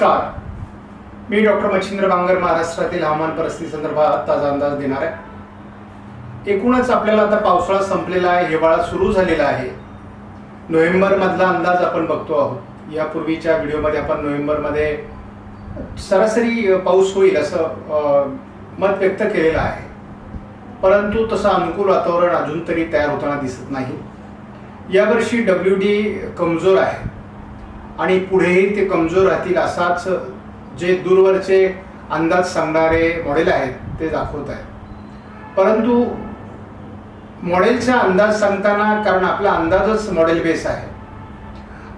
नमस्कार. मी डॉक्टर मच्छिंद्र बांगर महाराष्ट्रातील हवामान परिस्थिती संदर्भात ताजा अंदाज देणार आहे. एकूणच आपल्याला आता पावसाळा संपलेला आहे हिवाळा सुरू झालेला आहे. नोव्हेंबरमधला अंदाज आपण बघतो आहोत. यापूर्वीच्या व्हिडिओमध्ये आपण नोव्हेंबरमध्ये सरासरी पाऊस होईल असं मत व्यक्त केलेलं आहे. परंतु तसं अनुकूल वातावरण अजून तरी तयार होताना दिसत नाही. यावर्षी डब्ल्यू डी कमजोर आहे. आणि पुढेही ते कमजोर राहतील असाच जे दूरवरचे अंदाज सांगणारे मॉडेल आहेत ते दाखवत आहेत. परंतु मॉडेलचा अंदाज सांगताना कारण आपला अंदाजच मॉडेल बेस आहे.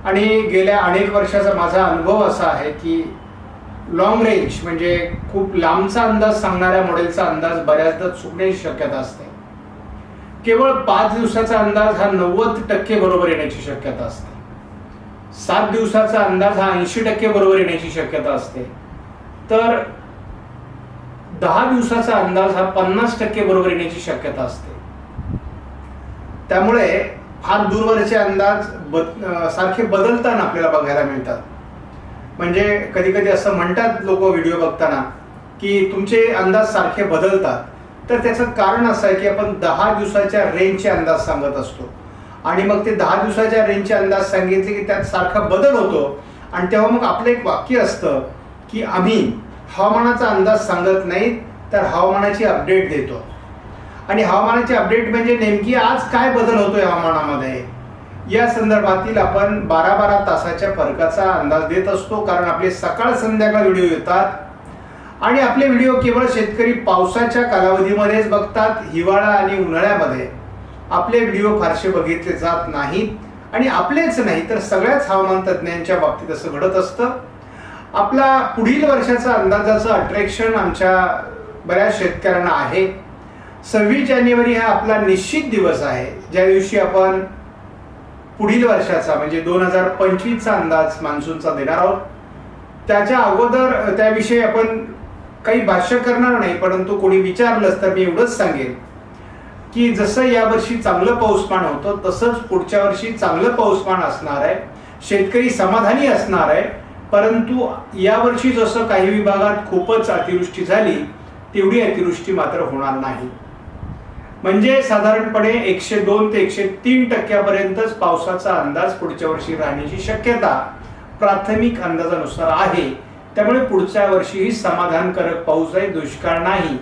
आणि गेल्या अनेक वर्षाचा माझा अनुभव असा आहे की लॉंग रेंज म्हणजे खूप लांबचा अंदाज सांगणाऱ्या मॉडेलचा अंदाज बऱ्याचदा चुकण्याची शक्यता असते. केवळ पाच दिवसाचा अंदाज हा नव्वद टक्के बरोबर येण्याची शक्यता असते. सात दिवसाचा अंदाज हा ऐंशी टक्के बरोबर येण्याची शक्यता असते. तर दहा दिवसाचा अंदाज हा पन्नास टक्के बरोबर येण्याची शक्यता असते. त्यामुळे फार दूरवरचे अंदाज बद सारखे बदलताना आपल्याला बघायला मिळतात. म्हणजे कधी कधी असं म्हणतात लोक व्हिडिओ बघताना की तुमचे अंदाज सारखे बदलतात. तर त्याचं कारण असं आहे की आपण दहा दिवसाच्या रेंजचे अंदाज सांगत असतो. आणि मग ते दहा दिवसाच्या रेंजचे अंदाज सांगितले की त्यात सारखा बदल होतो. आणि तेव्हा मग आपलं एक वाक्य असतं की आम्ही हवामानाचा अंदाज सांगत नाही तर हवामानाची अपडेट देतो. आणि हवामानाची अपडेट म्हणजे नेमकी आज काय बदल होतोय हवामानामध्ये? या संदर्भातील आपण बारा बारा तासाच्या फरकाचा अंदाज देत असतो कारण आपले सकाळ संध्याकाळ व्हिडिओ येतात. आणि आपले व्हिडिओ केवळ शेतकरी पावसाच्या कालावधीमध्येच बघतात हिवाळा आणि उन्हाळ्यामध्ये. आपले व्हिडिओ फारसे बघितले जात नाहीत आणि आपलेच नाही तर सगळ्याच हवामान तज्ज्ञांच्या बाबतीत असं घडत असतं. आपला पुढील वर्षाचा अंदाजाचं अट्रॅक्शन आमच्या बऱ्याच शेतकऱ्यांना आहे. सव्वीस जानेवारी हा आपला निश्चित दिवस आहे ज्या दिवशी आपण पुढील वर्षाचा म्हणजे दोन हजार पंचवीसचा अंदाज मान्सूनचा देणार आहोत. त्याच्या अगोदर त्याविषयी आपण काही भाष्य करणार नाही परंतु कोणी विचारलंच तर मी एवढंच सांगेन. की जसं यावर्षी चांगलं पाऊसमान होतं तसंच पुढच्या वर्षी चांगलं पाऊसमान असणार आहे शेतकरी समाधानी असणार आहे. परंतु यावर्षी जसं काही विभागात खूपच अतिवृष्टी झाली तेवढी अतिवृष्टी मात्र होणार नाही. म्हणजे साधारणपणे एकशे दोन ते एकशे तीन टक्क्यापर्यंतच पावसाचा अंदाज पुढच्या वर्षी राहण्याची शक्यता प्राथमिक अंदाजानुसार आहे. त्यामुळे पुढच्या वर्षीही समाधानकारक पाऊस आहे दुष्काळ नाही.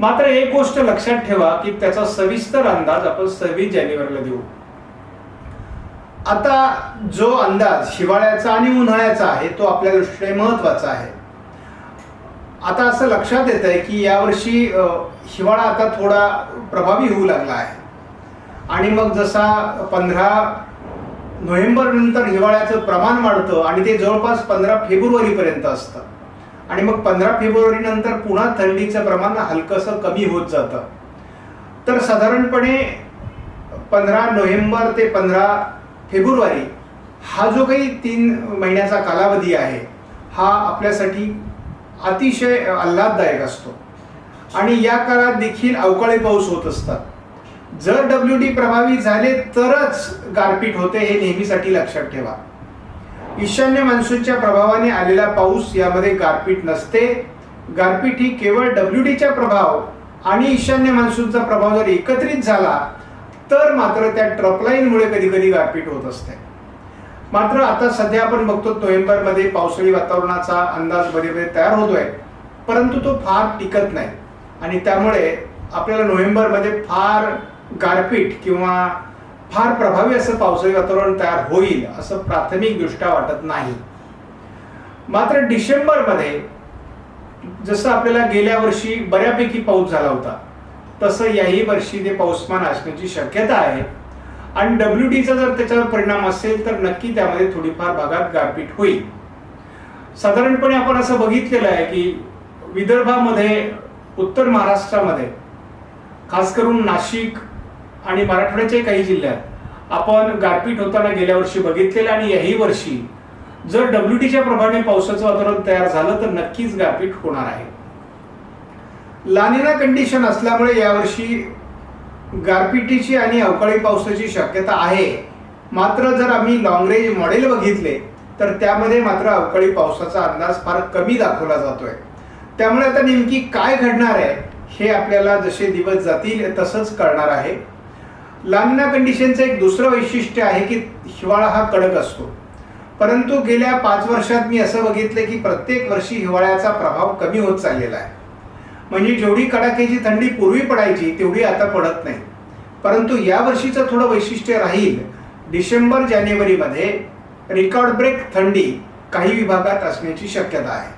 मात्र एक गोष्ट लक्षात ठेवा की त्याचा सविस्तर अंदाज आपण सव्वीस जानेवारीला देऊ. आता जो अंदाज हिवाळ्याचा आणि उन्हाळ्याचा आहे तो आपल्या दृष्टीने महत्त्वाचा आहे. आता असं लक्षात येत आहे की यावर्षी हिवाळा आता थोडा प्रभावी होऊ लागला आहे. आणि मग जसा पंधरा नोव्हेंबर नंतर हिवाळ्याचं प्रमाण वाढतं आणि ते जवळपास पंधरा फेब्रुवारीपर्यंत असतं. आणि मग पंधरा फेब्रुवारी नंतर पुन्हा थंडीचं प्रमाण हलकंसं कमी होत जातं. तर साधारणपणे पंधरा नोव्हेंबर ते पंधरा फेब्रुवारी हा जो काही तीन महिन्याचा कालावधी आहे हा आपल्यासाठी अतिशय आल्हाददायक असतो. आणि या काळात देखील अवकाळी पाऊस होत असतात. जर डब्ल्यू डी प्रभावी झाले तरच गारपीट होते हे नेहमीसाठी लक्षात ठेवा. ईशान्य मान्सूनच्या प्रभावाने आलेला पाऊस यामध्ये गारपीट नसते. गारपीट ही केवळ डब्ल्यू डीचा प्रभाव आणि ईशान्य मान्सूनचा प्रभाव जर एकत्रित झाला तर मात्र त्या ट्रपलाईनमुळे कधी कधी गारपीट होत असते. मात्र आता सध्या आपण बघतो नोव्हेंबरमध्ये पावसाळी वातावरणाचा अंदाजमध्ये मध्ये तयार होतोय परंतु तो फार टिकत नाही. आणि त्यामुळे आपल्याला नोव्हेंबरमध्ये फार गारपीट किंवा फार प्रभावी असं पावसाळी वातावरण तयार होईल असं प्राथमिकदृष्ट्या वाटत नाही. मात्र डिसेंबरमध्ये जसं आपल्याला गेल्या वर्षी बऱ्यापैकी पाऊस झाला होता तसं याही वर्षी ते पाऊसमान असण्याची शक्यता आहे. आणि डब्ल्यू डीचा जर त्याच्यावर परिणाम असेल तर नक्की त्यामध्ये थोडीफार भागात गारपीट होईल. साधारणपणे आपण असं बघितलेलं आहे की विदर्भामध्ये उत्तर महाराष्ट्रामध्ये खास करून नाशिक आणि मराठवाड्याच्या काही जिल्ह्यात आपण गारपीट होताना गेल्या वर्षी बघितलेलं आणि याही वर्षी जर डब्ल्यू टीच्या प्रभावाने पावसाचं वातावरण तयार झालं तर नक्कीच गारपीट होणार आहे. लानिना कंडिशन असल्यामुळे यावर्षी गारपिटीची आणि अवकाळी पावसाची शक्यता आहे. मात्र जर आम्ही लॉंग रेंज मॉडेल बघितले तर त्यामध्ये मात्र अवकाळी पावसाचा अंदाज फार कमी दाखवला जातोय. त्यामुळे आता नेमकी काय घडणार आहे हे आपल्याला जसे दिवस जातील तसंच कळणार आहे. लांबना कंडिशनचं एक दुसरं वैशिष्ट्य आहे की हिवाळा हा कडक असतो. परंतु गेल्या पाच वर्षात मी असं बघितलं की प्रत्येक वर्षी हिवाळ्याचा प्रभाव कमी होत चाललेला आहे. म्हणजे जेवढी कडाक्याची थंडी पूर्वी पडायची तेवढी आता पडत नाही. परंतु या वर्षीचं थोडं वैशिष्ट्य राहील. डिसेंबर जानेवारीमध्ये रेकॉर्ड ब्रेक थंडी काही विभागात असण्याची शक्यता आहे.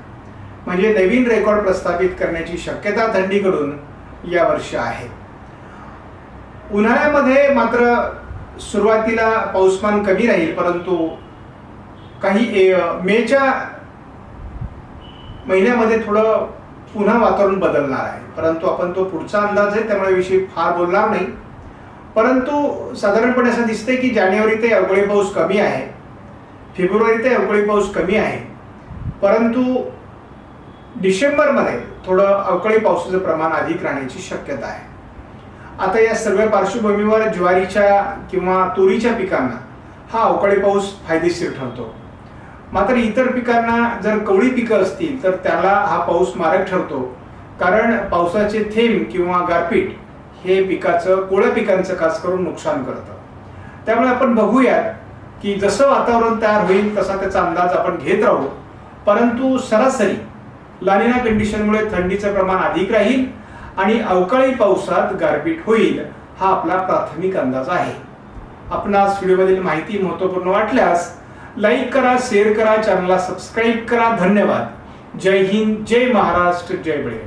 म्हणजे नवीन रेकॉर्ड प्रस्थापित करण्याची शक्यता थंडीकडून यावर्षी आहे. उन्हाळ्यामध्ये मात्र सुरुवातीला पाऊसमान कमी राहील परंतु काही ए- मेच्या महिन्यामध्ये थोडं पुन्हा वातावरण बदलणार आहे. परंतु आपण तो पुढचा अंदाज आहे त्यामुळे विषयी फार बोलणार नाही. परंतु साधारणपणे असं दिसतंय की जानेवारी ते अवकाळी पाऊस कमी आहे फेब्रुवारी ते अवकाळी पाऊस कमी आहे. परंतु डिसेंबरमध्ये थोडं अवकाळी पावसाचं प्रमाण अधिक राहण्याची शक्यता आहे. आता या सर्व पार्श्वभूमीवर ज्वारीच्या किंवा तुरीच्या पिकांना हा अवकाळी पाऊस फायदेशीर ठरतो. मात्र इतर पिकांना जर कवळी पिकं असतील तर त्याला हा पाऊस मारक ठरतो. कारण पावसाचे थेंब किंवा गारपीट हे पिकाचं कोळ्या पिकांचं खास करून नुकसान करतं. त्यामुळे आपण बघूयात की जसं वातावरण तयार होईल तसा त्याचा अंदाज आपण घेत राहू. परंतु सरासरी लानिना कंडिशनमुळे थंडीचं प्रमाण अधिक राहील आणि अवकाळी पावसात गारपीट होईल हा आपला प्राथमिक अंदाज आहे. आपणास व्हिडिओमधील माहिती महत्त्वपूर्ण वाटल्यास लाईक करा शेअर करा चॅनलला सबस्क्राईब करा. धन्यवाद. जय हिंद जय महाराष्ट्र जय बळे